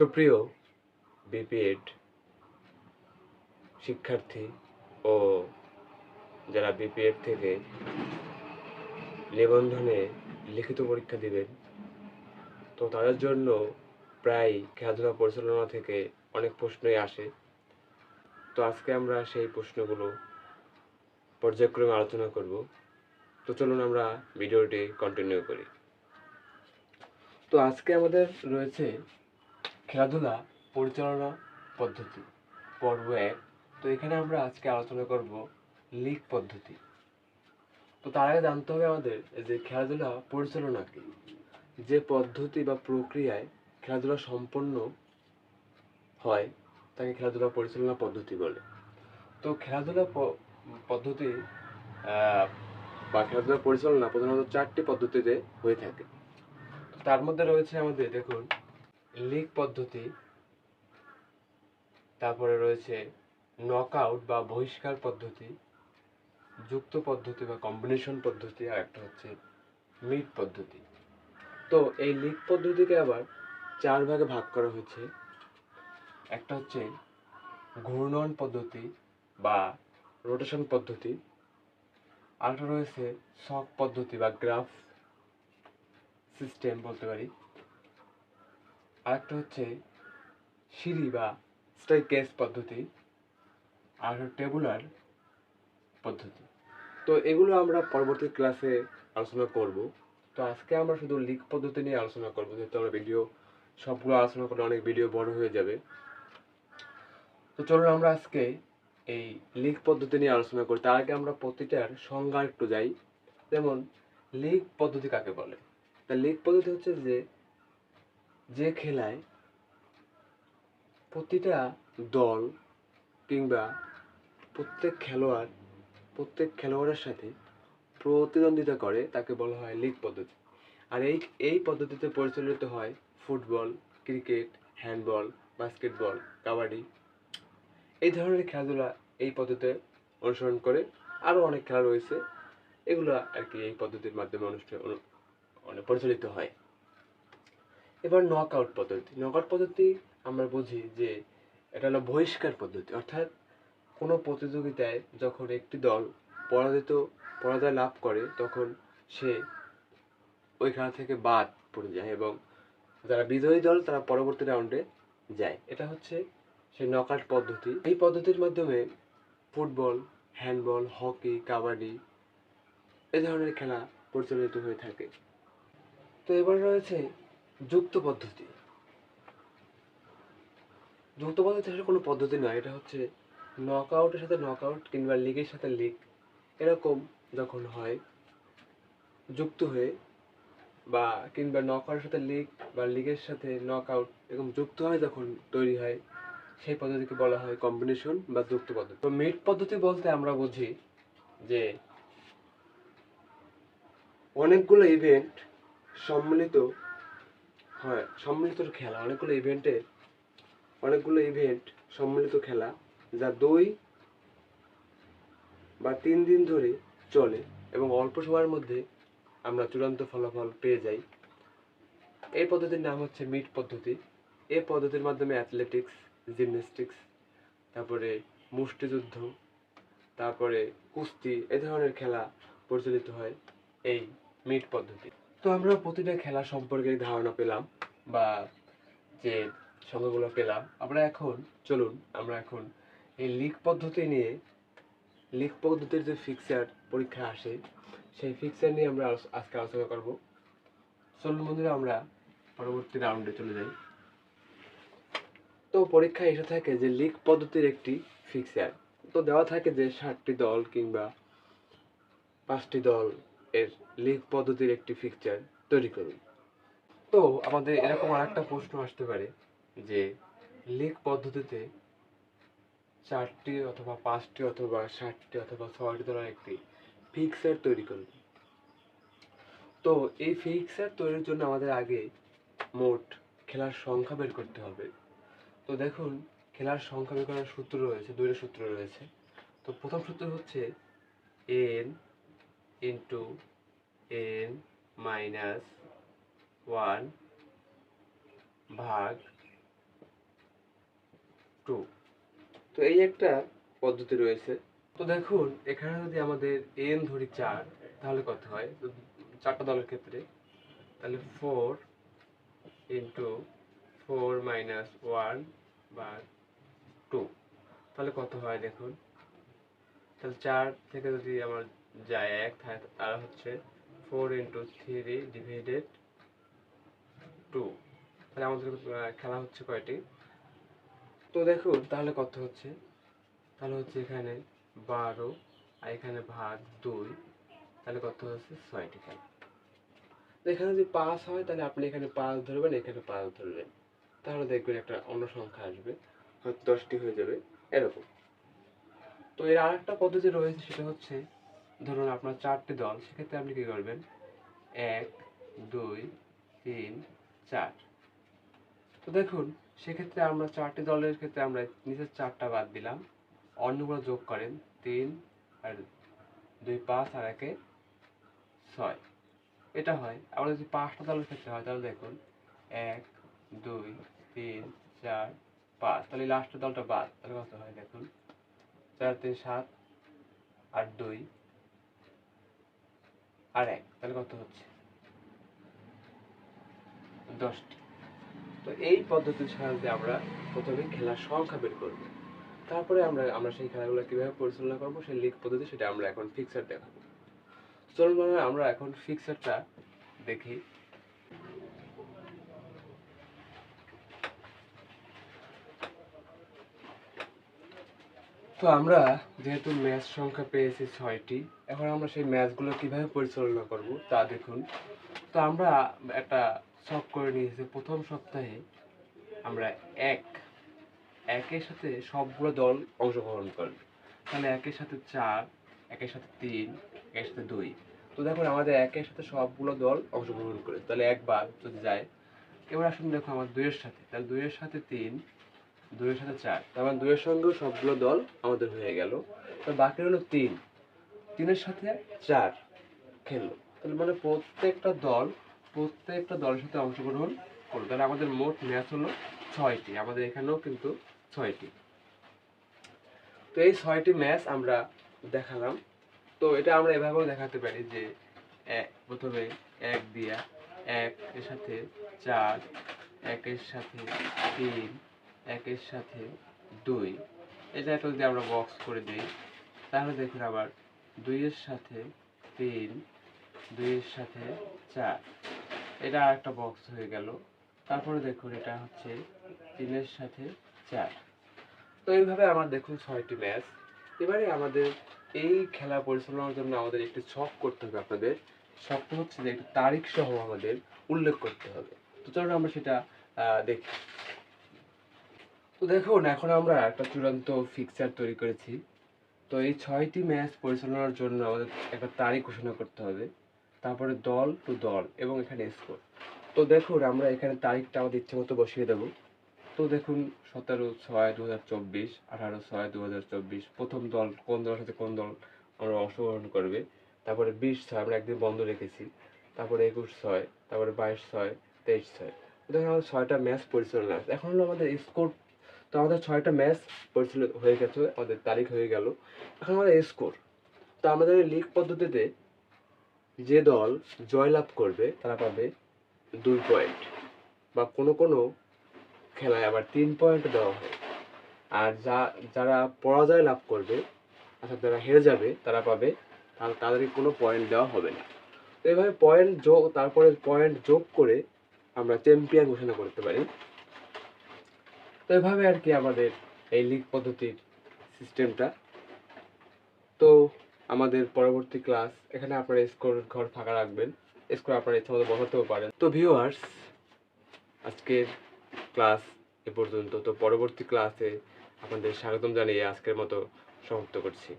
সুপ্রিয় বিপিএড শিক্ষার্থী ও যারা বিপিএড থেকে নিবন্ধনে লিখিত পরীক্ষা দিবেন, তো তাদের জন্য প্রায় খেলাধুলা পরিচালনা থেকে অনেক প্রশ্নই আসে। তো আজকে আমরা সেই প্রশ্নগুলো পর্যায়ক্রমে আলোচনা করব। তো চলুন আমরা ভিডিওটি কন্টিনিউ করি। তো আজকে আমাদের রয়েছে খেলাধুলা পরিচালনা পদ্ধতি, পর্ব এক। তো এখানে আমরা আজকে আলোচনা করব লিগ পদ্ধতি। তো তার আগে জানতে হবে আমাদের যে খেলাধুলা পরিচালনা কি? যে পদ্ধতি বা প্রক্রিয়ায় খেলাধুলা সম্পন্ন হয়, তাকে খেলাধুলা পরিচালনা পদ্ধতি বলে। তো খেলাধুলা পদ্ধতি বা খেলাধুলা পরিচালনা প্রধানত চারটি পদ্ধতিতে হয়ে থাকে। তার মধ্যে রয়েছে আমাদের দেখুন লিগ পদ্ধতি, তারপরে রয়েছে নকআউট বা বহিষ্কার পদ্ধতি, যুক্ত পদ্ধতি বা কম্বিনেশন পদ্ধতি, আর একটা হচ্ছে মিট পদ্ধতি। তো এই লিগ পদ্ধতিকে আবার চার ভাগে ভাগ করা হয়েছে। একটা হচ্ছে ঘূর্ণন পদ্ধতি বা রোটেশন পদ্ধতি, আরেকটা রয়েছে শক পদ্ধতি বা গ্রাফ সিস্টেম বলতে পারি। আরেকটা হচ্ছে সিঁড়ি বা স্টাইকেস পদ্ধতি আর টেবুলার পদ্ধতি। তো এগুলো আমরা পরবর্তী ক্লাসে আলোচনা করব। তো আজকে আমরা শুধু লিক পদ্ধতি নিয়ে আলোচনা করব, যেহেতু আমরা ভিডিও সবগুলো আলোচনা করলে অনেক ভিডিও বড় হয়ে যাবে। তো চলুন আমরা আজকে এই লিগ পদ্ধতি নিয়ে আলোচনা করি। তার আগে আমরা প্রতিটার সংজ্ঞা একটু যাই। যেমন লিগ পদ্ধতি কাকে বলে? তা লিগ পদ্ধতি হচ্ছে যে যে খেলায় প্রতিটা দল কিংবা প্রত্যেক খেলোয়াড়, প্রত্যেক খেলোয়াড়ের সাথে প্রতিদ্বন্দ্বিতা করে তাকে বলা হয় লিগ পদ্ধতি। আর এই এই পদ্ধতিতে পরিচালিত হয় football, cricket handball basketball kabaddi. এই ধরনের খেলাধুলা এই পদ্ধতিতে অনুসরণ করে আরও অনেক খেলা রয়েছে। এগুলো আর কি এই পদ্ধতির মাধ্যমে অনুষ্ঠিত অনু- মানে পরিচালিত হয়। এবার নক আউট পদ্ধতি। নক আউট পদ্ধতি আমরা বুঝি যে এটা হলো বহিষ্কার পদ্ধতি। অর্থাৎ কোনো প্রতিযোগিতায় যখন একটি দল পরাজিত, পরাজয় লাভ করে, তখন সে ওই খেলা থেকে বাদ পড়ে যায় এবং যারা বিজয়ী দল, তারা পরবর্তী রাউন্ডে যায়। এটা হচ্ছে সেই নকআউট পদ্ধতি। এই পদ্ধতির মাধ্যমে ফুটবল হ্যান্ডবল হকি কাবাডি এ ধরনের খেলা পরিচালিত হয়ে থাকে। তো এবার রয়েছে যুক্ত পদ্ধতি যুক্ত পদ্ধতি আসলে কোনো পদ্ধতি নয়, এটা হচ্ছে নক আউটের সাথে নকআউট কিংবা লিগের সাথে লিগ এরকম যখন হয়, যুক্ত হয়ে বা কিংবা নকআউটের সাথে লিগ বা লিগের সাথে নক আউট এরকম যুক্ত হয়ে যখন তৈরি হয়, সেই পদ্ধতিকে বলা হয় কম্বিনেশন বা যুক্ত পদ্ধতি তো মিট পদ্ধতি বলতে আমরা বুঝি যে অনেকগুলো ইভেন্ট সম্মিলিত হয়, সম্মিলিত খেলা। অনেকগুলো ইভেন্টে অনেকগুলো ইভেন্ট সম্মিলিত খেলা, যা দুই বা তিন দিন ধরে চলে এবং অল্প সময়ের মধ্যে আমরা চূড়ান্ত ফলাফল পেয়ে যাই। এই পদ্ধতির নাম হচ্ছে মিট পদ্ধতি। এই পদ্ধতির মাধ্যমে অ্যাথলেটিক্স জিমন্যাস্টিক্স তারপরে মুষ্টিযুদ্ধ, তারপরে কুস্তি, এ ধরনের খেলা পরিচালিত হয় এই মিট পদ্ধতি। তো আমরা প্রতিটা খেলা সম্পর্কে ধারণা পেলাম বা যে সংখ্যাগুলো পেলাম। আমরা এখন, চলুন, আমরা এখন এই লিগ পদ্ধতি নিয়ে লিগ পদ্ধতির যে ফিক্সার পরীক্ষা আসে, সেই ফিক্সার নিয়ে আমরা আজকে আলোচনা করব। চলুন বন্ধুরা, আমরা পরবর্তী রাউন্ডে চলে যাই। তো পরীক্ষায় এসে থাকে যে লিগ পদ্ধতির একটি ফিক্সার তো দেওয়া থাকে যে ষাটটি দল কিংবা পাঁচটি দল এর লিগ পদ্ধতির একটি ফিক্সার তৈরি করুন। তো আমাদের এরকম আরেকটা প্রশ্ন আসতে পারে যে লিগ পদ্ধতিতে চারটি অথবা পাঁচটি অথবা ষাটটি অথবা ছয়টি দলের একটি ফিক্সার তৈরি করুন। তো এই ফিক্সার তৈরির জন্য আমাদের আগে মোট খেলার সংখ্যা বের করতে হবে। তো দেখুন, খেলার সংখ্যা বের করার সূত্র রয়েছে, দুইটা সূত্র রয়েছে। তো প্রথম সূত্র হচ্ছে N into N minus one ভাগ এই একটা পদ্ধতি রয়েছে। তো দেখুন, এখানে যদি আমাদের এন ধরি চার, তাহলে কত হয়? তো চারটা দলের ক্ষেত্রে। তাহলে four into four minus one বা টু তাহলে কত হয় দেখুন? তাহলে চার থেকে যদি আমার যায় এক আর হচ্ছে four into three divided two তাহলে আমাদের খেলা হচ্ছে কয়টি? তো দেখুন, তাহলে কত হচ্ছে? তাহলে হচ্ছে এখানে বারো, আর এখানে ভাগ দুই, তাহলে কত হচ্ছে? ছয়টি খেলা। এখানে যদি পাঁচ হয়, তাহলে আপনি এখানে পাঁচ ধরবেন, এখানে পাঁচ ধরবেন। তাহলে দেখবেন একটা অন্য সংখ্যা আসবে, হয়তো দশটি হয়ে যাবে, এরকম। তো এর আরেকটা পদ্ধতি রয়েছে, সেটা হচ্ছে ধরুন আপনার চারটি দল, সেক্ষেত্রে আপনি কি করবেন? এক, দুই, তিন, চার। তো দেখুন, সেক্ষেত্রে আমরা চারটি দলের ক্ষেত্রে আমরা নিচের চারটা বাদ দিলাম। অন্যগুলো যোগ করেন, তিন আর দুই, পাঁচ আর একে ছয়। এটা হয়। আবার যদি পাঁচটা দলের ক্ষেত্রে হয়, তাহলে দেখুন, এক, দুই, তিন, চার, পাঁচ। তাহলে লাস্টের দলটা বাদ। তাহলে কত হয়? দেখুন, চার, তিন, সাত আর দুই আর এক তাহলে কত হচ্ছে? দশটি। তো এই পদ্ধতির সাহায্যে আমরা প্রথমে খেলার সংখ্যা বের করব। তারপরে আমরা আমরা সেই খেলাগুলো কীভাবে পরিচালনা করব সেই লিগ পদ্ধতি সেটা আমরা এখন ফিক্সার দেখাবো। চলুন বন্ধুরা, আমরা এখন ফিক্সারটা দেখি। তো আমরা যেহেতু ম্যাচ সংখ্যা পেয়েছি ছয়টি এখন আমরা সেই ম্যাচগুলো কীভাবে পরিচালনা করব তা দেখুন। তো আমরা একটা শখ করে নিয়েছি প্রথম সপ্তাহে আমরা এক, একের সাথে সবগুলো দল অংশগ্রহণ করবে তাহলে একের সাথে চার, একের সাথে তিন, একের সাথে দুই। তো দেখুন, আমাদের একের সাথে সবগুলো দল অংশগ্রহণ করে। তাহলে একবার যদি যায়, এবার আসুন দেখো আমার দুইয়ের সাথে। তাহলে দুইয়ের সাথে তিন, দুইয়ের সাথে চার। তার মানে দুইয়ের সঙ্গেও সবগুলো দল আমাদের হয়ে গেল। তো বাকি হলো তিন। তিনের সাথে চার খেললো। তাহলে মানে প্রত্যেকটা দল, প্রত্যেকটা দলের সাথে অংশগ্রহণ করল। তাহলে আমাদের মোট ম্যাচ হলো ছয়টি, আমাদের এখানেও কিন্তু ছয়টি। তো এই ছয়টি ম্যাচ আমরা দেখালাম। তো এটা আমরা এভাবেও দেখাতে পারি যে এক প্রথমে এক দিয়া এক, এর সাথে চার, একের সাথে তিন, একের সাথে দুই। এটা একটা যদি আমরা বক্স করে দিই। তাহলে দেখুন আবার দুইয়ের সাথে তিন, দুইয়ের সাথে চার। এটা আর একটা বক্স হয়ে গেল। তারপরে দেখুন, এটা হচ্ছে তিনের সাথে চার। তো এইভাবে আমার দেখুন ছয়টি ম্যাচ এবারে আমাদের এই খেলা পরিচালনার জন্য আমাদের একটি ছক করতে হবে আপনাদের। ছকটা হচ্ছে যে একটি তারিখ সহ আমাদের উল্লেখ করতে হবে। তো চলুন আমরা সেটা দেখি। তো দেখুন, এখন আমরা একটা চূড়ান্ত ফিক্সার তৈরি করেছি। তো এই ছয়টি ম্যাচ পরিচালনার জন্য আমাদের একটা তারিখ ঘোষণা করতে হবে। তারপরে দল টু দল এবং এখানে স্কোর তো দেখুন, আমরা এখানে তারিখটা আমাদের ইচ্ছে মতো বসিয়ে দেবো। তো দেখুন, সতেরো ছয় দু হাজার চব্বিশ, আঠারো ছয় দু হাজার চব্বিশ, প্রথম দল কোন দলের সাথে কোন দল আমরা অংশগ্রহণ করবে? তারপরে বিশ ছয়, আমরা একদিন বন্ধ রেখেছি। তারপরে একুশ ছয়, তারপরে বাইশ ছয়, তেইশ ছয়। দেখুন, আমাদের ছয়টা ম্যাচ পরিচালনা। এখন হলো আমাদের স্কোর তো আমাদের ছয়টা ম্যাচ পরিচালিত হয়ে গেছে, আমাদের তারিখ হয়ে গেল। এখন আমাদের স্কোর তো আমাদের লিগ পদ্ধতিতে যে দল জয়লাভ করবে, তারা পাবে দুই পয়েন্ট বা কোনো কোনো খেলায় আবার তিন পয়েন্ট দেওয়া হয়। আর যা, যারা পরাজয় লাভ করবে, অর্থাৎ যারা হেরে যাবে, তারা পাবে তাদেরকে কোনো পয়েন্ট দেওয়া হবে না। তো এইভাবে পয়েন্ট যোগ, তারপরে পয়েন্ট যোগ করে আমরা চ্যাম্পিয়ন ঘোষণা করতে পারি। তো এভাবে আর কি আমাদের এই লিক পদ্ধতির সিস্টেমটা তো আমাদের পরবর্তী ক্লাস এখানে আপনারা স্কোর ঘর ফাঁকা রাখবেন। স্কোর আপনারা ইচ্ছা মতো বসাতেও পারেন। তো ভিউয়ার্স আজকের ক্লাস এ পর্যন্ত। তো পরবর্তী ক্লাসে আপনাদের স্বাগতম জানিয়ে আজকের মতো সমাপ্ত করছি।